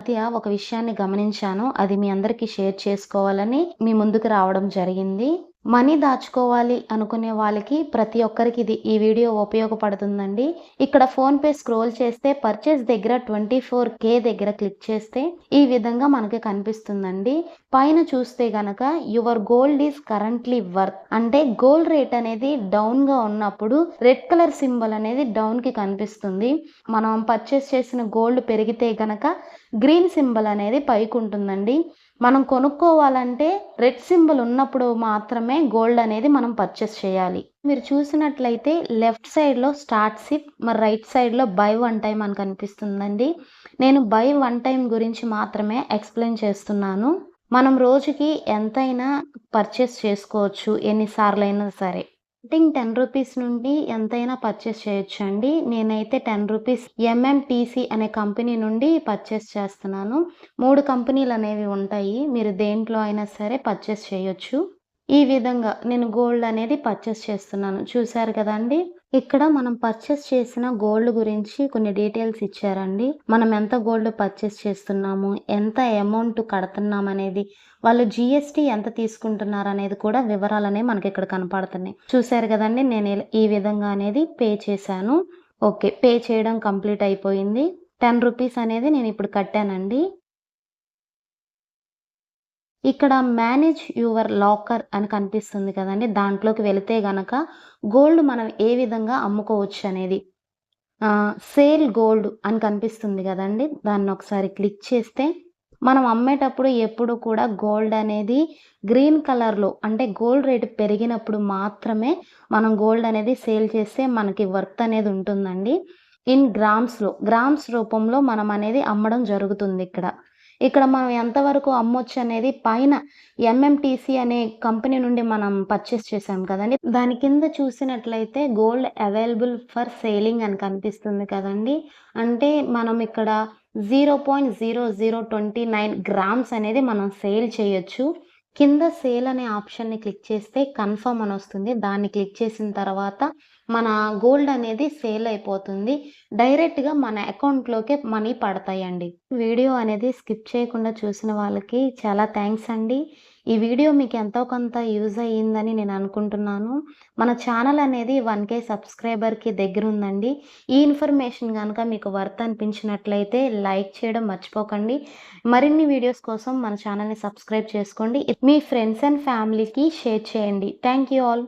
మధ్య ఒక విషయాన్ని గమనించాను. అది మీ అందరికీ షేర్ చేసుకోవాలని మీ ముందుకు రావడం జరిగింది. మనీ దాచుకోవాలి అనుకునే వాళ్ళకి ప్రతి ఒక్కరికి ఇది ఈ వీడియో ఉపయోగపడుతుందండి. ఇక్కడ ఫోన్పే స్క్రోల్ చేస్తే పర్చేస్ దగ్గర ట్వంటీ ఫోర్ కే దగ్గర క్లిక్ చేస్తే ఈ విధంగా మనకి కనిపిస్తుందండి. పైన చూస్తే గనక your gold is currently worth అంటే గోల్డ్ రేట్ అనేది డౌన్గా ఉన్నప్పుడు రెడ్ కలర్ సింబల్ అనేది డౌన్కి కనిపిస్తుంది. మనం పర్చేస్ చేసిన గోల్డ్ పెరిగితే గనక గ్రీన్ సింబల్ అనేది పైకి ఉంటుందండి మనం కొనుక్కోవాలంటే రెడ్ సింబల్ ఉన్నప్పుడు మాత్రమే గోల్డ్ అనేది మనం పర్చేస్ చేయాలి. మీరు చూసినట్లయితే లెఫ్ట్ సైడ్లో స్టార్ట్ సిప్ మరి రైట్ సైడ్లో బై వన్ టైం అని కనిపిస్తుందండి. నేను బై వన్ టైం గురించి మాత్రమే ఎక్స్ప్లెయిన్ చేస్తున్నాను. మనం రోజుకి ఎంతైనా పర్చేస్ చేసుకోవచ్చు ఎన్నిసార్లు అయినా సరే. స్టార్టింగ్ టెన్ రూపీస్ నుండి ఎంతైనా పర్చేస్ చేయొచ్చు అండి నేనైతే టెన్ రూపీస్ ఎంఎంటీసీ అనే కంపెనీ నుండి పర్చేస్ చేస్తున్నాను. మూడు కంపెనీలు అనేవి ఉంటాయి. మీరు దేంట్లో అయినా సరే పర్చేస్ చేయొచ్చు. ఈ విధంగా నేను గోల్డ్ అనేది పర్చేస్ చేస్తున్నాను. చూసారు కదండి? ఇక్కడ మనం పర్చేస్ చేసిన గోల్డ్ గురించి కొన్ని డీటెయిల్స్ ఇచ్చారండి. మనం ఎంత గోల్డ్ పర్చేస్ చేస్తున్నాము ఎంత అమౌంట్ కడుతున్నాం అనేది వాళ్ళు జిఎస్టీ ఎంత తీసుకుంటున్నారు అనేది కూడా వివరాలనే మనకి ఇక్కడ కనపడుతున్నాయి. చూసారు కదండి నేను ఈ విధంగా అనేది పే చేశాను. ఓకే పే చేయడం కంప్లీట్ అయిపోయింది. టెన్ రూపీస్ అనేది నేను ఇప్పుడు కట్టానండి. ఇక్కడ మేనేజ్ యువర్ లాకర్ అని కనిపిస్తుంది కదండి. దాంట్లోకి వెళితే గనక గోల్డ్ మనం ఏ విధంగా అమ్ముకోవచ్చు అనేది. సేల్ గోల్డ్ అని కనిపిస్తుంది కదండి. దాన్ని ఒకసారి క్లిక్ చేస్తే మనం అమ్మేటప్పుడు ఎప్పుడు కూడా గోల్డ్ అనేది గ్రీన్ కలర్లో అంటే గోల్డ్ రేటు పెరిగినప్పుడు మాత్రమే మనం గోల్డ్ అనేది సేల్ చేస్తే మనకి వర్త్ అనేది ఉంటుందండి. ఇన్ గ్రామ్స్లో గ్రామ్స్ రూపంలో మనం అనేది అమ్మడం జరుగుతుంది ఇక్కడ. ఇక్కడ మనం ఎంతవరకు అమ్మొచ్చు అనేది పైన ఎంఎంటీసీ అనే కంపెనీ నుండి మనం పర్చేస్ చేసాం కదండి. దాని కింద చూసినట్లయితే గోల్డ్ అవైలబుల్ ఫర్ సేలింగ్ అని కనిపిస్తుంది కదండి. అంటే మనం ఇక్కడ zero point zero zero twenty nine grams అనేది మనం సేల్ చేయొచ్చు. కింద సేల్ అనే ఆప్షన్ని క్లిక్ చేస్తే కన్ఫర్మ్ అని వస్తుంది. దాన్ని క్లిక్ చేసిన తర్వాత మన గోల్డ్ అనేది సేల్ అయిపోతుంది. డైరెక్ట్గా మన అకౌంట్లోకే మనీ పడతాయండి. వీడియో అనేది స్కిప్ చేయకుండా చూసిన వాళ్ళకి చాలా థ్యాంక్స్ అండి. ఈ వీడియో మీకు ఎంతో కొంత యూజ్ అయ్యిందని నేను అనుకుంటున్నాను. మన ఛానల్ అనేది వన్ కే సబ్స్క్రైబర్కి దగ్గర ఉందండి ఈ ఇన్ఫర్మేషన్ కనుక మీకు వర్త్ అనిపించినట్లయితే లైక్ చేయడం మర్చిపోకండి. మరిన్ని వీడియోస్ కోసం మన ఛానల్ని సబ్స్క్రైబ్ చేసుకోండి. మీ ఫ్రెండ్స్ అండ్ ఫ్యామిలీకి షేర్ చేయండి. Thank you all.